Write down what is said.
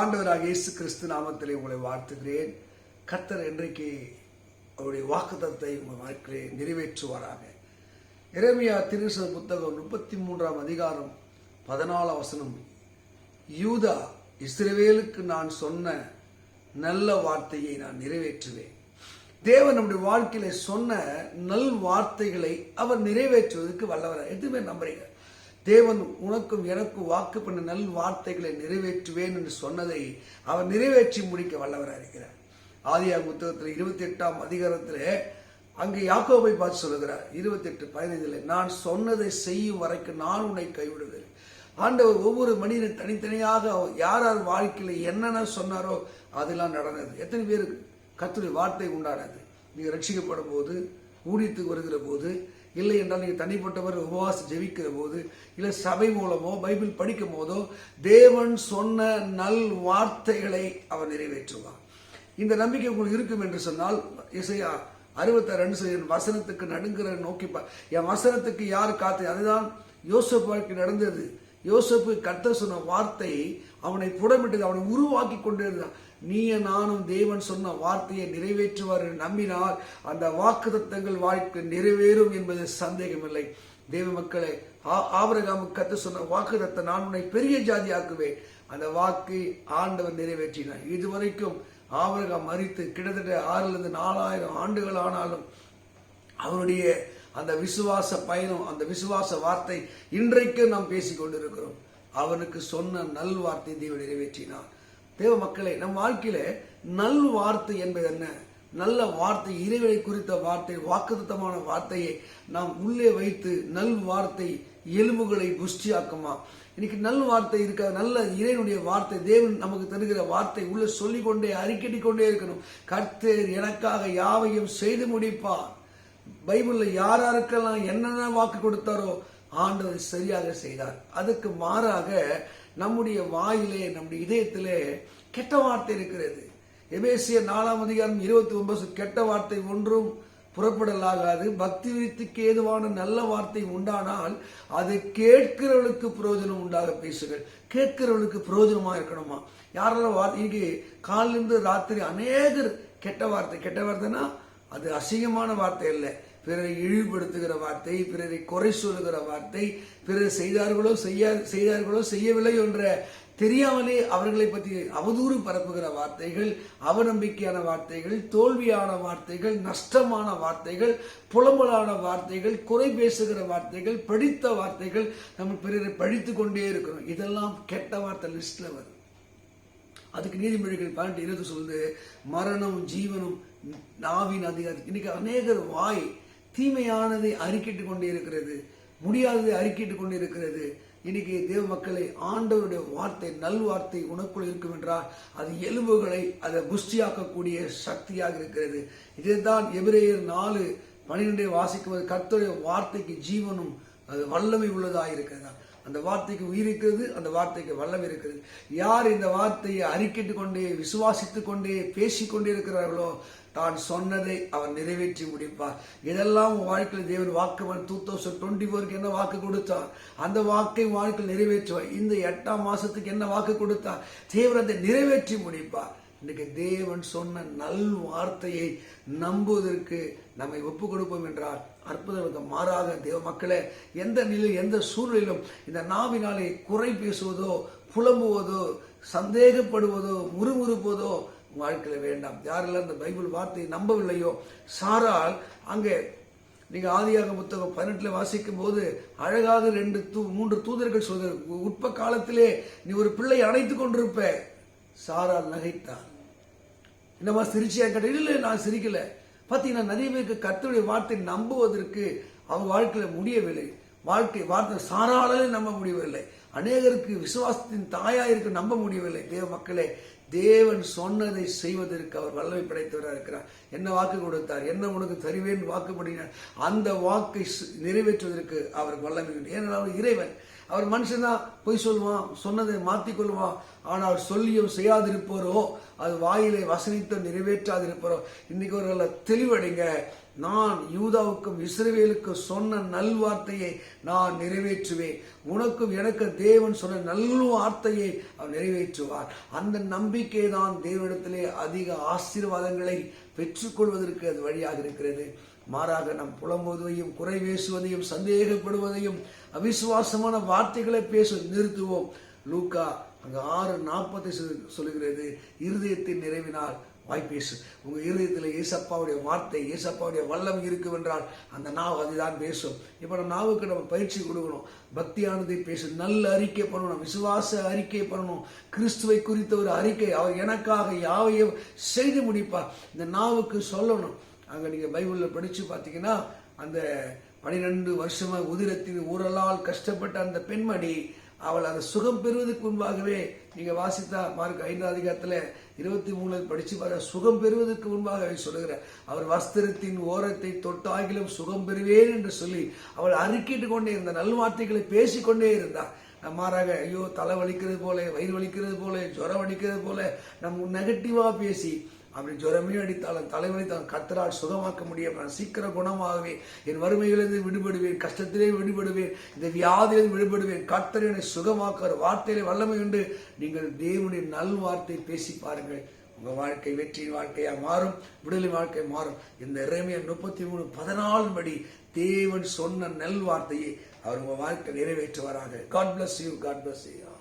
ஆண்டவராக இயேசு கிறிஸ்து நாமத்திலே உங்களை வாழ்த்துகிறேன். கர்த்தர் இன்றைக்கு அவருடைய வாக்குத்தத்தை உங்கள் வாழ்க்கையிலே நிறைவேற்றுவாராக. இறைமையா திருச புத்தகம் முப்பத்தி மூன்றாம் அதிகாரம் பதினாலு வசனம். யூதா இஸ்ரவேலுக்கு நான் சொன்ன நல்ல வார்த்தையை நான் நிறைவேற்றுவேன். தேவன் நம்முடைய வாழ்க்கையில சொன்ன நல் வார்த்தைகளை அவர் நிறைவேற்றுவதற்கு வல்லவர் எதுவுமே நம்புறீங்க? தேவன் உனக்கும் எனக்கும் வாக்கு பண்ண நல் வார்த்தைகளை நிறைவேற்றுவேன் என்று சொன்னதை அவர் நிறைவேற்றி முடிக்க வல்லவராக இருக்கிறார். ஆதியா புத்தகத்தில் இருபத்தி எட்டாம் அதிகாரத்தில் அங்கே யாக்கோபை பார்த்து சொல்லுகிறார். இருபத்தி எட்டு பதினைந்துல நான் சொன்னதை செய்யும் வரைக்கும் நான் உன்னை கைவிடுவேன். ஆண்டவர் ஒவ்வொரு மனிதன் தனித்தனியாக யார் யார் வாழ்க்கையில் என்னென்ன சொன்னாரோ அதெல்லாம் நடந்தது. எத்தனை பேருக்கு கத்துடைய வார்த்தை உண்டானது? நீங்கள் ரட்சிக்கப்படும் போது ஊழியத்துக்கு வருகிற போது இல்லை என்றால் நீங்கள் தனிப்பட்டவர் உபவாசம் ஜெபிக்கிற போது இல்லை சபை மூலமோ பைபிள் படிக்கும் போதோ தேவன் சொன்ன நல் வார்த்தைகளை அவர் நிறைவேற்றுவார். இந்த நம்பிக்கை உங்களுக்கு இருக்கும் என்று சொன்னால் இசையா அறுபத்தாறு ரெண்டு என் வசனத்துக்கு நடுங்கிற நோக்கி என் வசனத்துக்கு யார் காத்து அதுதான் யோசப்பாக்கு நடந்தது. யோசப்பு கர்த்தர் சொன்ன வார்த்தை அவனை புடமிட்டது அவனை உருவாக்கி கொண்டிருந்தான் நீய நானும் தேவன் சொன்ன வார்த்தையை நிறைவேற்றுவார் என்று நம்பினால் அந்த வாக்குத்தத்தங்கள் வாழ்க்கை நிறைவேறும் என்பது சந்தேகமில்லை. தேவ மக்களை ஆபரகாம கத்து சொன்ன வாக்குதத்தை நான் உன்னை பெரிய ஜாதி ஆக்குவேன் அந்த வாக்கு ஆண்டவர் நிறைவேற்றினார். இதுவரைக்கும் ஆபரகம் மறித்து கிட்டத்தட்ட ஆறுல இருந்து நாலாயிரம் ஆண்டுகள் ஆனாலும் அவருடைய அந்த விசுவாச பயணம் அந்த விசுவாச வார்த்தை இன்றைக்கு நாம் பேசிக் கொண்டிருக்கிறோம். அவனுக்கு சொன்ன நல் வார்த்தை தேவன் நிறைவேற்றினார். தேவ மக்களே நம் வாழ்க்கையில நல் வார்த்தை என்பது என்ன? நல்ல வார்த்தை இறைவனை குறித்த வார்த்தை வாக்குத்தமான வார்த்தையை நாம் உள்ளே வைத்து நல் வார்த்தை எலும்புகளை புஷ்டியாக்குமா? இன்னைக்கு நல் வார்த்தை இருக்க நல்ல இறைவனுடைய வார்த்தை தேவன் நமக்கு தருகிற வார்த்தை உள்ள சொல்லிக்கொண்டே அறிக்கட்டி கொண்டே இருக்கணும். கர்த்தர் எனக்காக யாவையும் செய்து முடிப்பார். பைபிள்ல யார் யாருக்கெல்லாம் என்னென்ன வாக்கு கொடுத்தாரோ ஆண்டவர் சரியாக செய்தார். அதுக்கு மாறாக நம்முடைய வாயிலே நம்முடைய இதயத்திலே கெட்ட வார்த்தை இருக்கிறது. எபேசிய நாலாம் அதிகாரம் இருபத்தி ஒன்பது கெட்ட வார்த்தை ஒன்றும் புறப்படலாகாது. பக்தி விருத்திக்கு ஏதுவான நல்ல வார்த்தை உண்டானால் அது கேட்கிறவளுக்கு பிரயோஜனம் உண்டாக பேசுகள் கேட்கிறவளுக்கு பிரயோஜனமா இருக்கணுமா? யாரெல்லாம் வார்த்தை இன்னைக்கு காலிலிருந்து ராத்திரி அநேகர் கெட்ட வார்த்தை கெட்ட வார்த்தைன்னா அது அசிங்கமான வார்த்தை இல்லை பிறரை இழிவுபடுத்துகிற வார்த்தை பிறரை குறை சொல்லுகிற வார்த்தை பிறர் செய்தார்களோ செய்யா செய்தார்களோ செய்யவில்லை என்ற தெரியாமலே அவர்களை பற்றி அவதூறு பரப்புகிற வார்த்தைகள் அவநம்பிக்கையான வார்த்தைகள் தோல்வியான வார்த்தைகள் நஷ்டமான வார்த்தைகள் புலம்பலான வார்த்தைகள் குறை பேசுகிற வார்த்தைகள் படித்த வார்த்தைகள் நம்ம பிறரை படித்து கொண்டே இருக்கிறோம் இதெல்லாம் கெட்ட வார்த்தை லிஸ்ட்ல வரும் அதுக்கு நீதிமொழிகள் பன்னெண்டு இருபது சொல்லுது? மரணம் ஜீவனும் நாவின் அதிகாரி இன்னைக்கு அநேகர் வாய் தீமையானதை அறிக்கிட்டு கொண்டே இருக்கிறது முடியாததை அறிக்கிட்டு கொண்டு இருக்கிறது இன்னைக்கு தேவ மக்களை ஆண்டவருடைய வார்த்தை நல் வார்த்தை உனக்குள் இருக்கும் என்றால் அது எலும்புகளை அதை புஷ்டியாக்கக்கூடிய சக்தியாக இருக்கிறது. இதுதான் எபிரேயர் நாலு பனிரெண்டை வாசிக்குவது கர்த்தருடைய வார்த்தைக்கு ஜீவனும் அது வல்லமை உள்ளதாக இருக்கிறதா அந்த வார்த்தைக்கு உயிர் இருக்கிறது அந்த வார்த்தைக்கு வல்லம் இருக்கிறது. யார் இந்த வார்த்தையை அறிக்கிட்டு கொண்டே விசுவாசித்து கொண்டே பேசிக் கொண்டே இருக்கிறார்களோ தான் சொன்னதை அவர் நிறைவேற்றி முடிப்பார். இதெல்லாம் வாழ்க்கையில் தேவன் வாக்கு டூ தௌசண்ட் டுவெண்ட்டி ஃபோருக்கு என்ன வாக்கு கொடுத்தார்? அந்த வாக்கை வாழ்க்கையில் நிறைவேற்றுவார். இந்த எட்டாம் மாசத்துக்கு என்ன வாக்கு கொடுத்தார்? தேவன் அதை நிறைவேற்றி முடிப்பார். இன்றைக்கு தேவன் சொன்ன நல் வார்த்தையை நம்புவதற்கு நம்மை ஒப்பு கொடுப்போம் என்றால் அற்புதங்களுக்கு மாறாக தேவ மக்களே எந்த நிலையில் எந்த சூழ்நிலையிலும் இந்த நாவினாலே குறை பேசுவதோ புலம்புவதோ சந்தேகப்படுவதோ முறுமுறுப்பதோ வாழ்க்கையில் வேண்டாம். யாரெல்லாம் இந்த பைபிள் வார்த்தையை நம்பவில்லையோ சாரால் அங்கே நீங்கள் ஆதியாக புத்தகம் பதினெட்டில் வாசிக்கும் போது அழகாக ரெண்டு தூ மூன்று தூதர்கள் சொல்ற உட்ப காலத்திலே நீ ஒரு பிள்ளை அணைத்து கொண்டிருப்ப. சாரால் நகைத்தார். என்னமா சிரிச்சியா கேட்ட இல்லை நான் சிரிக்கல. பார்த்தீங்கன்னா நிறைய பேருக்கு கத்தருடைய வார்த்தை நம்புவதற்கு அவங்க வாழ்க்கையில முடியவில்லை. வாழ்க்கை வார்த்தை சாராலே நம்ப முடியவில்லை. அநேகருக்கு விசுவாசத்தின் தாயா இருக்க நம்ப முடியவில்லை. தேவ மக்களே தேவன் சொன்னதை செய்வதற்கு அவர் வல்லமை படைத்தவராக இருக்கிறார். என்ன வாக்கு கொடுத்தார்? என்ன உனக்கு தருவேன் வாக்கு பண்ணினார் அந்த வாக்கை நிறைவேற்றுவதற்கு அவர் வல்லமை அவர் இறைவன் அவர் மனுஷன்தான் பொய் சொல்லுவான் சொன்னதை மாற்றிக்கொள்வான் ஆனால் சொல்லியும் செய்யாதிருப்பாரோ அது வாயிலை வசனித்தும் நிறைவேற்றாதிருப்பாரோ. இன்னைக்கு ஒரு தெளிவடைங்க. நான் யூதாவுக்கும் இஸ்ரவேலுக்கும் சொன்ன நல்வார்த்தையை நான் நிறைவேற்றுவேன். உனக்கும் எனக்கு தேவன் சொன்ன நல்வார்த்தையை அவர் நிறைவேற்றுவார். அந்த நம்பிக்கை தான் தேவனிடத்திலே அதிக ஆசீர்வாதங்களை பெற்றுக்கொள்வதற்கு அது வழியாக இருக்கிறது. மாறாக நாம் புலம்புவதையும் குறை பேசுவதையும் சந்தேகப்படுவதையும் அவிசுவாசமான வார்த்தைகளை பேச நிறுத்துவோம். லூக்கா அங்கே ஆறு நாற்பத்தி சொல்லுகிறது. இருதயத்தின் நிறைவினால் வாய் பேசு உங்க இருதயத்தில் ஏசப்பாவுடைய வார்த்தை ஏசப்பாவுடைய வல்லம் இருக்கும் என்றால் அந்த நாவு அதுதான் பேசும். இப்போ நம்ம நாவுக்கு நம்ம பயிற்சி கொடுக்கணும். பக்தியானதை பேசு. நல்ல அறிக்கை பண்ணணும். விசுவாச அறிக்கை பண்ணணும். கிறிஸ்துவை குறித்த ஒரு அறிக்கை. அவர் எனக்காக யாவையும் செய்து முடிப்பார். இந்த நாவுக்கு சொல்லணும். அங்கே நீங்கள் பைபிளில் படித்து பார்த்தீங்கன்னா அந்த பனிரெண்டு வருஷமாக உதிரத்தின் ஊரலால் கஷ்டப்பட்ட அந்த பெண்மணி அவள் அந்த சுகம் பெறுவதற்கு முன்பாகவே நீங்க வாசித்தா மார்க் ஐந்தாவது அதிகாரத்துல இருபத்தி மூணு படிச்சு பாருங்க. சுகம் பெறுவதற்கு முன்பாகவே சொல்லுகிற அவர் வஸ்திரத்தின் ஓரத்தை தொட்டாகிலும் சுகம் பெறுவேன் என்று சொல்லி அவள் அறிக்கிட்டு கொண்டே இருந்த நல்வார்த்தைகளை பேசிக்கொண்டே இருந்தார் மாறாக ஐயோ தலை வலிக்கிறது போல வயிறு வலிக்கிறது போல ஜுரம் வலிக்கிறது போல நம் நெகட்டிவா பேசி அப்படி ஜுரமே அடித்தாலும் தான் கத்தரால் சுகமாக்க முடியும். நான் சீக்கிரம் குணமாகவே என் வறுமையிலிருந்து விடுபடுவேன். கஷ்டத்திலே விடுபடுவேன். இந்த வியாதியிலிருந்து விடுபடுவேன். கத்தர் என்னை சுகமாக்கிற வார்த்தையிலே வல்லமை உண்டு. நீங்கள் தேவனுடைய நல்வார்த்தை பேசி பாருங்கள். உங்கள் வாழ்க்கை வெற்றியின் வாழ்க்கையாக மாறும். விடுதலை வாழ்க்கை மாறும். இந்த இறைமைய முப்பத்தி மூணு பதினாலு படி தேவன் சொன்ன நல் வார்த்தையை அவர் உங்கள் வாழ்க்கை நிறைவேற்றுவாராக. God bless you God bless you